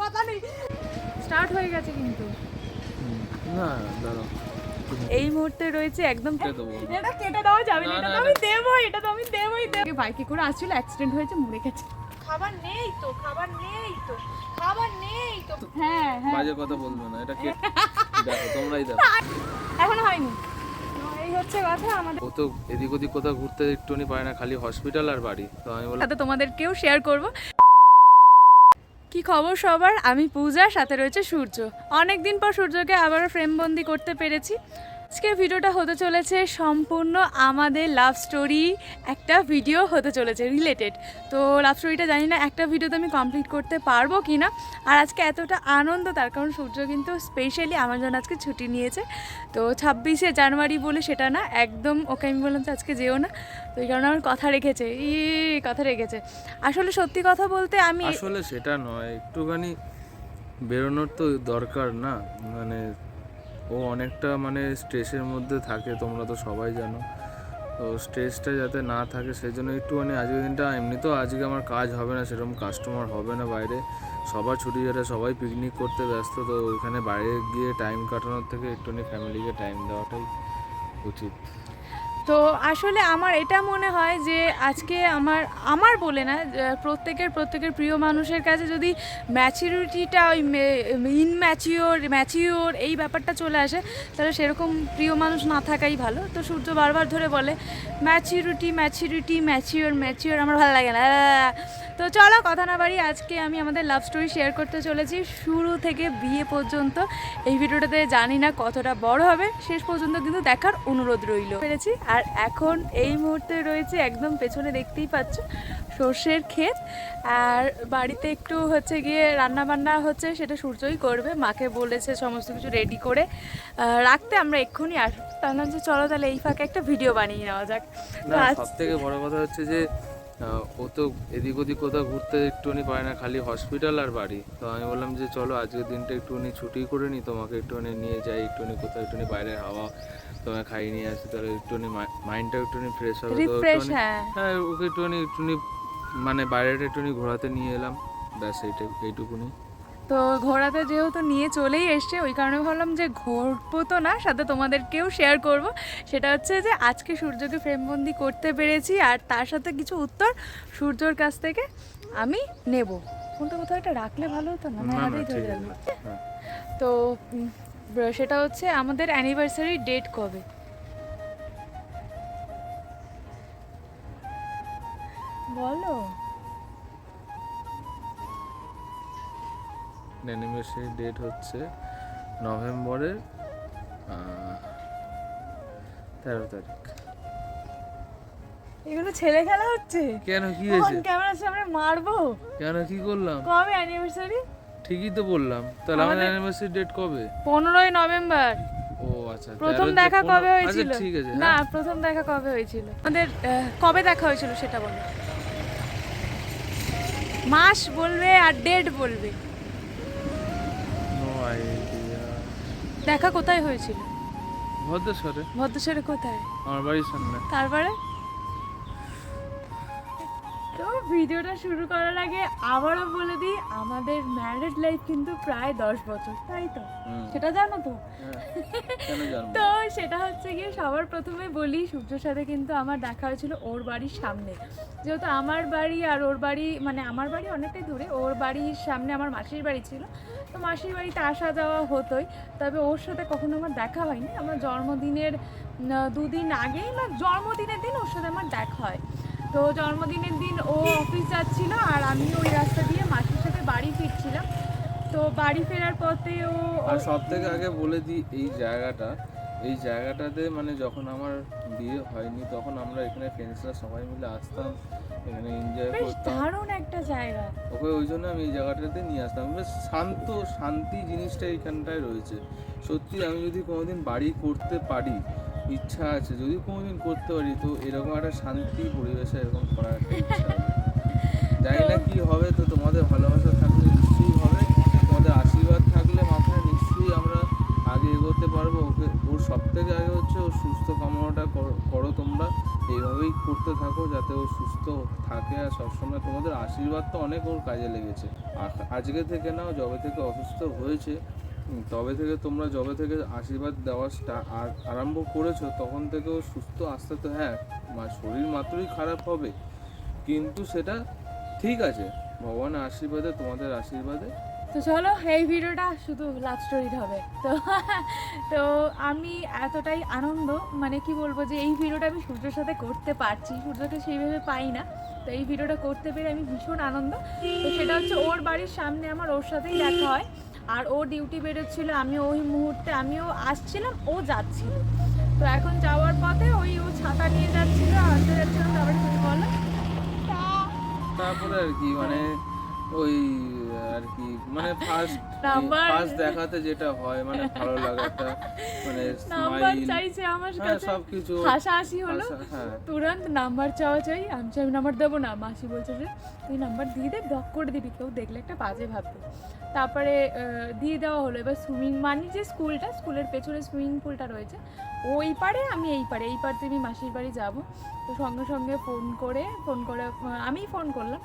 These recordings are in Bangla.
কথা নেই স্টার্ট হয়ে গেছে কিন্তু। না দাঁড়াও। এই মুহূর্তে রয়েছে একদম এটা কেটে দেওয়া যাবে না এটা তো আমি। এটা তো আমি দেবোই দেবো। বাইকে করে আসছিল অ্যাক্সিডেন্ট হয়েছে মরে গেছে। খাবার নেই তো খাবার নেই তো খাবার নেই তো। হ্যাঁ হ্যাঁ। বাজে কথা বলব না এটা কে? দেখো তোমরাই দেখো। এখন হয়নি। এই হচ্ছে কথা আমাদের ও এদিক ওদিক কোথাও ঘুরতে একটুনি পায় না খালি হসপিটাল আর বাড়ি। তো আমি বললাম তোমাদেরকেও শেয়ার করব। কি খবর সবার? আমি পূজা, সাথে রয়েছে সূর্য। অনেক দিন পর সূর্যকে আবারও ফ্রেমবন্দি করতে পেরেছি। আজকের ভিডিওটা হতে চলেছে সম্পূর্ণ আমাদের লাভ স্টোরি একটা ভিডিও হতে চলেছে রিলেটেড তো লাভ স্টোরিটা জানি না একটা ভিডিওতে আমি কমপ্লিট করতে পারব কি না আর আজকে এতটা আনন্দ, তার কারণ সূর্য কিন্তু স্পেশালি আমার জন্য আজকে ছুটি নিয়েছে। তো ছাব্বিশে জানুয়ারি বলে সেটা না, একদম ওকে আমি বললাম যে আজকে যেও না। তো এই কারণে আমার কথা রেখেছে। ই, কথা রেখেছে। আসলে সত্যি কথা বলতে আমি আসলে সেটা নয়, একটুখানি বেরোনোর তো দরকার না। মানে ও অনেকটা মানে স্ট্রেসের মধ্যে থাকে, তোমরা তো সবাই জানো। তো স্ট্রেসটা যাতে না থাকে সেই জন্য একটু মানে আজকের দিনটা এমনিতেও আজকে আমার কাজ হবে না, সেরকম কাস্টমার হবে না বাইরে। সবার ছুটি যারা সবাই পিকনিক করতে ব্যস্ত, তো ওইখানে বাইরে গিয়ে টাইম কাটানোর থেকে একটুখানি ফ্যামিলিকে টাইম দেওয়াটাই উচিত। তো আসলে আমার এটা মনে হয় যে আজকে আমার আমার বলে না প্রত্যেকের প্রত্যেকের প্রিয় মানুষের কাছে যদি ম্যাচিউরিটিটা ওই ইনম্যাচিওর ম্যাচিওর এই ব্যাপারটা চলে আসে, তাহলে সেরকম প্রিয় মানুষ না থাকাই ভালো। তো সূর্য বারবার ধরে বলে ম্যাচিউরিটি ম্যাচিউরিটি ম্যাচিওর ম্যাচিওর আমার ভালো লাগে না। তো চলো কথা না বাড়ি আজকে আমি আমাদের লাভ স্টোরি শেয়ার করতে চলেছি। শুরু থেকে বিয়ে পর্যন্ত এই ভিডিওটাতে জানি না কতটা বড় হবে শেষ পর্যন্ত কিন্তু দেখার অনুরোধ রইল। পেরেছি? আর এখন এই মুহূর্তে রয়েছে একদম পেছনে দেখতেই পাচ্ছ সর্ষের ক্ষেত। আর বাড়িতে একটু হচ্ছে গিয়ে রান্না বান্না হচ্ছে সেটা সূর্যই করবে। মাকে বলেছে সমস্ত কিছু রেডি করে রাখতে আমরা এক্ষুনি আসব। তাহলে যে চলো তাহলে এই ফাঁকে একটা ভিডিও বানিয়ে নেওয়া যাক। সব থেকে বড় কথা হচ্ছে যে ও তো এদিক ওদিক কোথাও ঘুরতে একটুখানি পায় না খালি হসপিটাল আর বাড়ি। তো আমি বললাম যে চলো আজকের দিনটা একটুখানি ছুটি করে নিই তোমাকে একটুখানি নিয়ে যাই একটুখানি কোথাও একটুখানি বাইরের হাওয়া তোমায় খাই নিয়ে আসি তাহলে একটুখানি মাইন্ডটা একটুখানি ফ্রেশ হবে। তো হ্যাঁ। হ্যাঁ ওকে একটুখানি একটুখানি মানে বাইরেটা একটুখানি ঘোরাতে নিয়ে এলাম। ব্যাস এইটা এইটুকুনি। তো ঘোড়াতে যেহেতু নিয়ে চলেই এসছে ওই কারণে ভাবলাম যে ঘুরবো তো না সাথে তোমাদেরকেও শেয়ার করব। সেটা হচ্ছে যে আজকে সূর্যকে ফ্রেমবন্দি করতে পেরেছি আর তার সাথে কিছু উত্তর সূর্যর কাছ থেকে আমি নেব। ফোনটা কোথাও একটা রাখলে ভালো হতো না? হাতেই ধরে ঠিক যাবে। হ্যাঁ তো সেটা হচ্ছে আমাদের অ্যানিভার্সারি ডেট কবে? বলো। অ্যানিভার্সারি ডেট হচ্ছে নভেম্বরের তেরো তারিখ। এগুলো ছেলে খেলা হচ্ছে? কেন কি হয়েছে? ক্যামেরার সামনে মারবো? কেন কি করলাম? কবে অ্যানিভার্সারি ঠিকই তো বললাম। তাহলে আমাদের অ্যানিভার্সারি ডেট কবে? পনেরোই নভেম্বর। ও আচ্ছা প্রথম দেখা কবে হয়েছিল আচ্ছা ঠিক আছে না হ্যাঁ। প্রথম দেখা কবে হয়েছিল? আমাদের কবে দেখা হয়েছিল সেটা বলো। মাস বলবে আর ডেট বলবে। আইডিয়া দেখা কোথায় হয়েছিল? ভদ্রেশ্বরে। ভদ্রেশ্বরে কোথায়? আমার বাড়ির সামনে। তারপরে? ভিডিওটা শুরু করার আগে আবারও বলে দিই আমাদের ম্যারেড লাইফ কিন্তু প্রায় দশ বছর তাই তো? সেটা জানো তো? হ্যাঁ। তো সেটা হচ্ছে গিয়ে সবার প্রথমে বলি সূর্যর সাথে কিন্তু আমার দেখা হয়েছিল ওর বাড়ির সামনে। যেহেতু আমার বাড়ি আর ওর বাড়ি মানে আমার বাড়ি অনেকটাই দূরে ওর বাড়ির সামনে আমার মাসির বাড়ি ছিল। তো মাসির বাড়িতে আসা যাওয়া হতোই তবে ওর সাথে কখনো আমার দেখা হয়নি। আমার জন্মদিনের দুদিন আগেই বা জন্মদিনের দিন ওর সাথে আমার দেখা হয়। তো জন্মদিনের দিন যাচ্ছিল আর আমি ওই রাস্তা দিয়ে মাসির সাথে বাড়ি ফিরছিলাম। তো বাড়ি ফেরার পথে ও আর সব থেকে আগে বলে দিই এই জায়গাটা। এই জায়গাটাতে মানে যখন আমার বিয়ে হয়নি তখন আমরা এখানে ফ্রেন্ডসরা সবাই মিলে আসতাম এখানে এনজয় করতাম। দারুণ একটা জায়গা। ওকে ওই জন্য আমি এই জায়গাটাতে নিয়ে আসতাম। বেশ শান্ত শান্তি জিনিসটা এইখানটায় রয়েছে। সত্যি আমি যদি কোনোদিন বাড়ি করতে পারি ইচ্ছা আছে যদি কোনোদিন করতে পারি তো এরকম একটা শান্তি পরিবেশে এরকম করার একটা ইচ্ছা। জানি না কি হবে, তো তোমাদের ভালোবাসা থাকলে নিশ্চয়ই হবে। তোমাদের আশীর্বাদ থাকলে মাথায় নিশ্চয়ই আমরা আগে এগোতে পারব। ওকে, ওর সব থেকে আগে হচ্ছে ওর সুস্থ কামনাটা করো- তোমরা। এইভাবেই করতে থাকো যাতে ও সুস্থ থাকে আর সবসময় তোমাদের আশীর্বাদ তো অনেক ওর কাজে লেগেছে। আজকে থেকে নাও, যবে থেকে অসুস্থ হয়েছে তবে থেকে তোমরা যবে থেকে আশীর্বাদ দেওয়া আর- আরম্ভ করেছ, তখন থেকে ও সুস্থ আসতে তো হ্যাঁ শরীর মাত্রই খারাপ হবে। কিন্তু সেটা ঠিক আছে, ভগবানের আশীর্বাদে, তোমাদের আশীর্বাদে। তো চলো, এই ভিডিওটা শুধু লাভ স্টোরির হবে। তো তো আমি এতটাই আনন্দ মানে কি বলব যে এই ভিডিওটা আমি সূর্যের সাথে করতে পারছি, সূর্যকে সেইভাবে পাই না। তো এই ভিডিওটা করতে পেরে আমি ভীষণ আনন্দ। তো সেটা হচ্ছে ওর বাড়ির সামনে আমার ওর সাথেই দেখা হয়। আর ও ডিউটি বেরোচ্ছিল, আমি ওই মুহূর্তে, আমিও আসছিলাম, ও যাচ্ছিল। তো এখন যাওয়ার পথে ওই ও ছাতা নিয়ে যাচ্ছিল আনতে যাচ্ছিলাম তারপরে তুমি বলো? তারপরে আর কি মানে ওই আর কি মানে ফার্স্ট Number- ফার্স্ট দেখাতে যেটা হয় মানে ভালো লাগাটা মানে নাম্বার চাইছে আমার হ্যাঁ কাছে। সবকিছু হাসাহাসি হলো। হাসা- হ্যাঁ। তুরন্ত নাম্বার চাওয়া চাই। আমি চাই আমি নাম্বার দেবো না মাসি বলছে যে তুই নাম্বার দিয়ে দে ব্লক করে দিবি কেউ দেখলে একটা বাজে ভাববে। তারপরে দিয়ে দেওয়া হলো। এবার সুইমিং মানে যে স্কুলটা স্কুলের পেছনে সুইমিং পুলটা রয়েছে ওই পারে আমি এই পারে এই পার তুমি মাসির বাড়ি যাব। তো সঙ্গে সঙ্গে ফোন করে ফোন করে আমিই ফোন করলাম।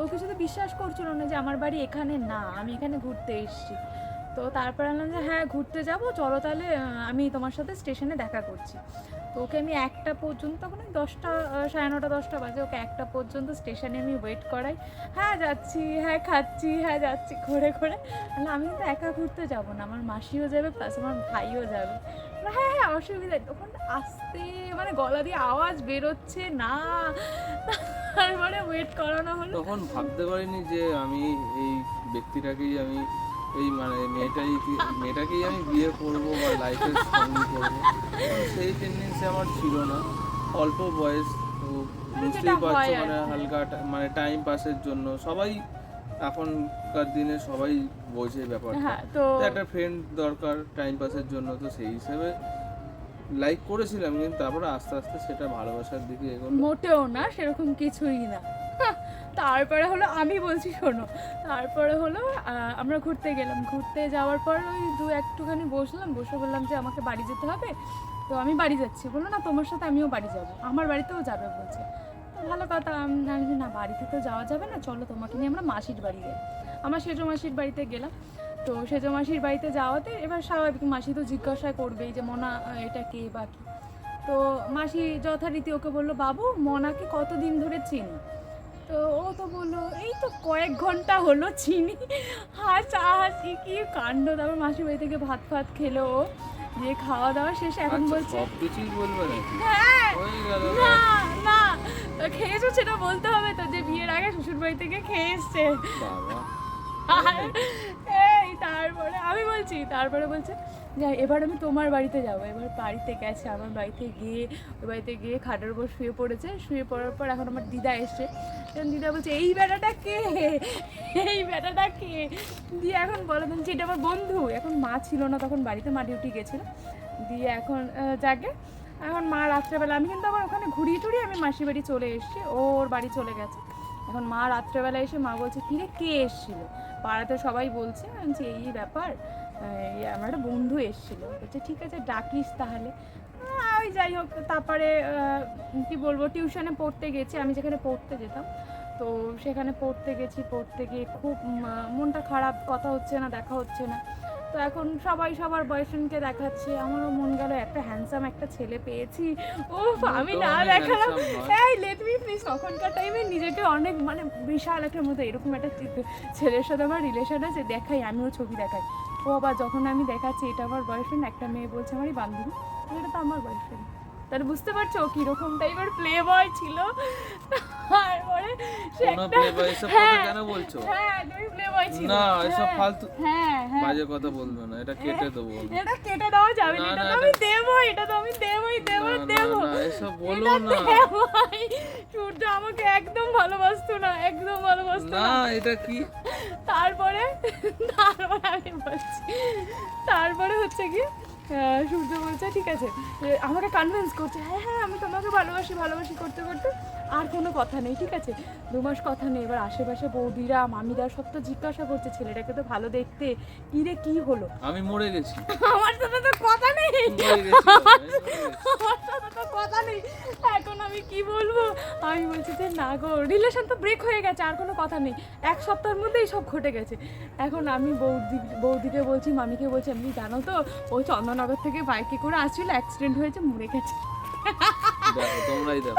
তো কিছু তো বিশ্বাস করছিল না যে আমার বাড়ি এখানে না আমি এখানে ঘুরতে এসেছি। তো তারপর আনলাম যে হ্যাঁ ঘুরতে যাব চলো তাহলে আমি তোমার সাথে স্টেশনে দেখা করছি। তো ওকে আমি একটা পর্যন্ত তখন ওই দশটা সাড়ে নটা দশটা বাজে ওকে একটা পর্যন্ত স্টেশনে আমি ওয়েট করাই। হ্যাঁ যাচ্ছি হ্যাঁ খাচ্ছি হ্যাঁ যাচ্ছি। ঘুরে ঘুরে বললাম, আমি তো একা ঘুরতে যাব না আমার মাসিও যাবে প্লাস আমার ভাইও যাবে। হ্যাঁ হ্যাঁ অসুবিধা। তখন আসতে মানে গলা দিয়ে আওয়াজ বেরোচ্ছে না। তারপরে ওয়েট করানো হলো। তখন ভাবতে পারিনি যে আমি এই ব্যক্তিটাকেই আমি এই মানে মেয়েটাই মেয়েটাকেই আমি বিয়ে করব বা লাইফের সঙ্গী করব। সেই টেন্ডেন্সি আমার ছিল না। অল্প বয়স তো বুঝতেই যেটা পারছ মানে হালকা মানে টাইম পাসের জন্য। সবাই এখনকার দিনে সবাই বোঝে ব্যাপারটা। হ্যাঁ তো একটা ফ্রেন্ড দরকার টাইম পাসের জন্য তো সেই হিসেবে লাইক করেছিলাম, কিন্তু তারপরে আস্তে আস্তে সেটা ভালোবাসার দিকে এগোলো। মোটেও না, সেরকম কিছুই না। তারপরে হলো আমি বলছি, শোনো, তারপরে হলো আমরা ঘুরতে গেলাম। ঘুরতে যাওয়ার পর ওই দু একটুখানি বসলাম, বসে বললাম যে আমাকে বাড়ি যেতে হবে। তো আমি বাড়ি যাচ্ছি। বলল, না, তোমার সাথে আমিও বাড়ি যাব। আমার বাড়িতেও যাবে, বলছে। ভালো কথা, আমি না, বাড়িতে তো যাওয়া যাবে না, চলো তোমাকে নিয়ে আমরা মাসির বাড়ি যাই। আমার সেজো মাসির বাড়িতে গেলাম। তো সেজো মাসির বাড়িতে যাওয়াতে এবার স্বাভাবিক মাসি তো জিজ্ঞাসা করবেই যে মনা এটা কে বা কি? তো মাসি যথারীতি ওকে বলল বাবু মনাকে কতদিন ধরে চিনি? তো ও তো বলল এই তো কয়েক ঘণ্টা হলো চিনি। হাসা হাসি কি কাণ্ড। তারপর মাসির বাড়ি থেকে ভাত ফাত খেলো ও দিয়ে খাওয়া দাওয়া শেষে। এখন আচ্ছা বলছে হ্যাঁ না না খেয়েছো সেটা বলতে হবে তো যে বিয়ের আগে শ্বশুর বাড়ি থেকে খেয়ে এসছে। আর তারপরে আমি বলছি, তারপরে বলছে, যে, এবার আমি তোমার বাড়িতে যাব। এবার বাড়িতে গেছে, আমার বাড়িতে গিয়ে, ওই বাড়িতে গিয়ে খাটের উপর শুয়ে পড়েছে। শুয়ে পড়ার পর এখন আমার দিদা এসছে। তখন দিদা বলছে, এই বেটাটা কে? এই বেটাটা কে? দিয়ে এখন বলে যে, এটা আমার বন্ধু। এখন মা ছিল না, তখন বাড়িতে মা ডিউটি গেছিল। দিয়ে এখন যাকে, এখন মা রাত্রেবেলা, আমি কিন্তু আবার ওখানে ঘুরিয়ে টুরিয়ে আমি মাসির বাড়ি চলে এসেছি, ওর বাড়ি চলে গেছে। এখন মা রাত্রেবেলা এসে মা বলছে কিরে কে এসেছিল? পাড়াতে সবাই বলছে বলছি, এই ব্যাপার আমার একটা বন্ধু এসেছিল। বলছে ঠিক আছে ডাকিস তাহলে। ওই যাই হোক তারপরে কি বলব টিউশনে পড়তে গেছি আমি যেখানে পড়তে যেতাম। তো সেখানে পড়তে গেছি পড়তে গিয়ে খুব মনটা খারাপ কথা হচ্ছে না দেখা হচ্ছে না। তো এখন সবাই সবার বয়ফ্রেন্ডকে দেখাচ্ছে। আমারও মন গেল একটা হ্যান্ডসাম একটা ছেলে পেয়েছি। ও আমি না দেখালাম। এই লেট মি প্লিজ তখনকার টাইমে নিজেকে অনেক মানে বিশাল একটা মতো এরকম একটা ছেলের সাথে আমার রিলেশন আছে দেখাই আমিও ছবি দেখাই। ও আবার যখন আমি দেখাচ্ছি এটা আমার বয়ফ্রেন্ড একটা মেয়ে বলছে আমারই বান্ধবী। এটা তো আমার বয়ফ্রেন্ড। তাহলে বুঝতে পারছ কীরকম টাইপের প্লে বয় ছিল। তারপরে কোনো boy এসব কথা হ্যাঁ, কেন বলছো? হ্যাঁ তুমি প্লে বয় ছিল না, এসব হ্যাঁ, ফালতু- হ্যাঁ হ্যাঁ বাজে কথা বলবে না এটা কেটে দেবো আমি। এটা কেটে দেওয়া যাবে না এটা আমি দেবো এটা তো আমি দেবই দেবো দেবো না, এসব বলো না। সূর্য আমাকে একদম ভালোবাসতো না একদম ভালোবাসতো না এটা কি তারপরে তারপরে আমি বলছি তারপরে হচ্ছে কি বলছে ঠিক আছে। আমাকে কনভিন্স করছে। হ্যাঁ হ্যাঁ আমি তোমাকে ভালোবাসি ভালোবাসি করতে করতে। আর কোনো কথা নেই ঠিক আছে? দু মাস কথা নেই এবার আশেপাশে বৌদিরা মামিরা সব তো জিজ্ঞাসা করছে ছেলেটাকে তো ভালো দেখতে। কি রে কি হলো? আমি মরে গেছি। আমার সাথে তো কথা নেই। আমার সাথে তো কথা নেই। এখন আমি কি বলব? আমি বলছি যে না গো রিলেশন তো ব্রেক হয়ে গেছে আর কোনো কথা নেই। এক সপ্তাহের মধ্যেই সব ঘটে গেছে। এখন আমি বৌদি বৌদিকে বলছি মামিকে বলছি আমি জানো তো ওই চন্দননগর থেকে বাইকে করে আসছিল অ্যাক্সিডেন্ট হয়েছে মরে গেছে।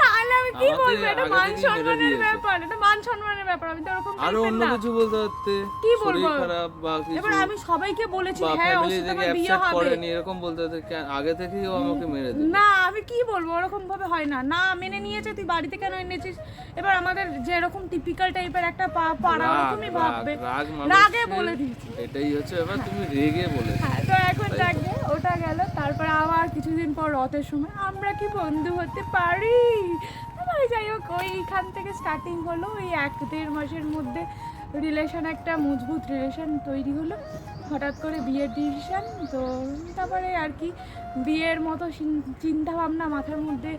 তাহলে আমি কি বলব? এটা মান সম্মানের ব্যাপার এটা মান সম্মানের ব্যাপার আমি তো ওরকম আরও অন্য কিছু বলতে পারতে? কি বলব? খারাপ বা কিছু? এবার আমি সবাইকে বলেছি হ্যাঁ ওর সাথে আমার বিয়ে হবে। এরকম বলতে পারতে? আগে থেকেই ও আমাকে মেরে দিল না আমি কি বলব? ওরকম ভাবে হয় না। না মেনে নিয়েছে তুই বাড়িতে কেন এনেছিস? এবার আমাদের যেরকম টিপিক্যাল টাইপের একটা পা- পাড়া রাগ, ওরকমই ভাববে। রাগ, রাগ রাগে বলে দিয়েছি। এটাই হচ্ছে ব্যাপার তুমি রেগে বলে হ্যাঁ তো এখন ওটা গেল, তারপর আবার কিছুদিন পর রথের সময় আমরা কি বন্ধু হতে পারি? তারপরে যাই হোক, ওইখান থেকে স্টার্টিং হলো, ওই এক দেড় মাসের মধ্যে রিলেশন একটা মজবুত রিলেশন তৈরি হলো। হঠাৎ করে বিয়ের ডিসিশান তো তারপরে আর কি বিয়ের মতো চিন্তা ভাবনা মাথার মধ্যে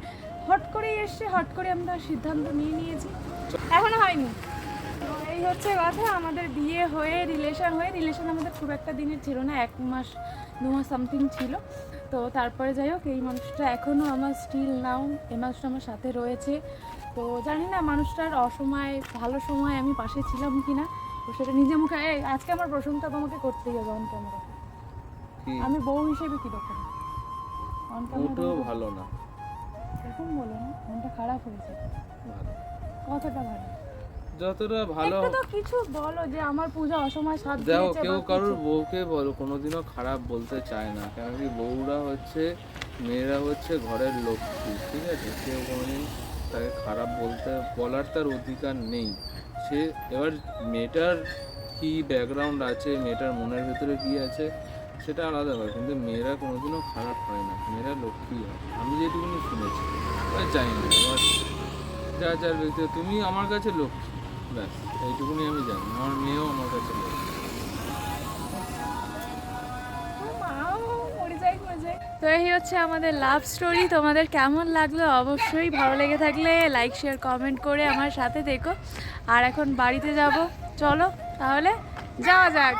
হট করেই এসছে, হট করে আমরা সিদ্ধান্ত নিয়ে নিয়েছি। এখনও হয়নি। হচ্ছে কথা আমাদের বিয়ে হয়ে রিলেশন হয়ে রিলেশন আমাদের খুব একটা দিনের ছিল না এক মাস দু মাস সামথিং ছিল। তো তারপরে যাই হোক এই মানুষটা এখনও আমার স্টিল নাও এই মানুষটা আমার সাথে রয়েছে। তো জানি না মানুষটার অসময় ভালো সময় আমি পাশে ছিলাম কি না তো সেটা নিজে মুখে এই, আজকে আমার প্রশংসা তোমাকে করতেই হবে অন ক্যামেরা আমি বউ হিসেবে কীরকম অন ওটাও ক্যামেরা ভালো না। এরকম বলো না মনটা খারাপ হয়েছে। কতটা ভালো। যতটা ভালো একটু তো কিছু বলো যে আমার পূজা অসময় সাথ দেখো দিয়েছে কেউ কারোর বউকে বলো কোনোদিনও খারাপ বলতে চায় না। কেন কি বউরা হচ্ছে মেয়েরা হচ্ছে ঘরের লক্ষ্মী ঠিক আছে? কেউ কোনোদিন তাকে খারাপ বলতে বলার তার অধিকার নেই। সে এবার মেয়েটার কি ব্যাকগ্রাউন্ড আছে মেয়েটার মনের ভেতরে কি আছে সেটা আলাদা ব্যাপার। কিন্তু মেয়েরা কোনোদিনও খারাপ হয় না মেয়েরা লক্ষ্মী হয়। আমি যেটুকুনি শুনেছি জানি না এবার যা যার ব্যক্তি তুমি আমার কাছে লক্ষ্মী। এইটুকুনি আমি জানি। আমার মেয়েও আমার কাছে তো এই হচ্ছে আমাদের লাভ স্টোরি তোমাদের কেমন লাগল? অবশ্যই ভালো লেগে থাকলে লাইক শেয়ার কমেন্ট করে আমার সাথে দেখো আর এখন বাড়িতে যাব। চলো তাহলে, যাওয়া যাক।